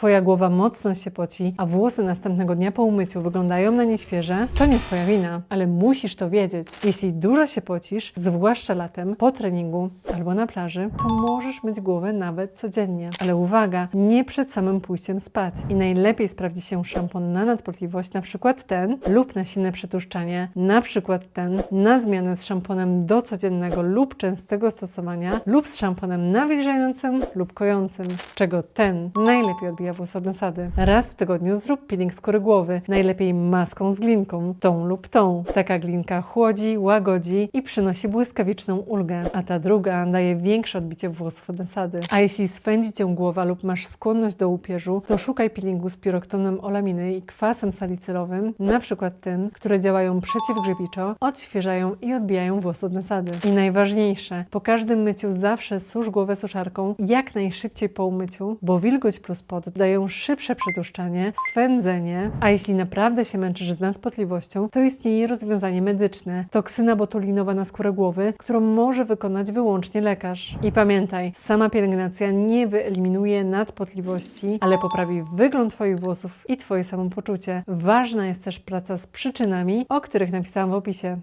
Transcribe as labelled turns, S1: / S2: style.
S1: Twoja głowa mocno się poci, a włosy następnego dnia po umyciu wyglądają na nieświeże, to nie Twoja wina, ale musisz to wiedzieć. Jeśli dużo się pocisz, zwłaszcza latem, po treningu albo na plaży, to możesz myć głowę nawet codziennie. Ale uwaga, nie przed samym pójściem spać. I najlepiej sprawdzi się szampon na nadpotliwość, na przykład ten, lub na silne przetłuszczanie, na przykład ten, na zmianę z szamponem do codziennego lub częstego stosowania, lub z szamponem nawilżającym lub kojącym, z czego ten najlepiej odbija włos od nasady. Raz w tygodniu zrób peeling skóry głowy, najlepiej maską z glinką, tą lub tą. Taka glinka chłodzi, łagodzi i przynosi błyskawiczną ulgę, a ta druga daje większe odbicie włosów od nasady. A jeśli swędzi cię głowa lub masz skłonność do łupieżu, to szukaj peelingu z piroktonem olaminy i kwasem salicylowym, na przykład tym, które działają przeciwgrzybiczo, odświeżają i odbijają włos od nasady. I najważniejsze, po każdym myciu zawsze susz głowę suszarką jak najszybciej po umyciu, bo wilgoć plus pot dają szybsze przetłuszczanie, swędzenie, a jeśli naprawdę się męczysz z nadpotliwością, to istnieje rozwiązanie medyczne, toksyna botulinowa na skórę głowy, którą może wykonać wyłącznie lekarz. I pamiętaj, sama pielęgnacja nie wyeliminuje nadpotliwości, ale poprawi wygląd Twoich włosów i Twoje samopoczucie. Ważna jest też praca z przyczynami, o których napisałam w opisie.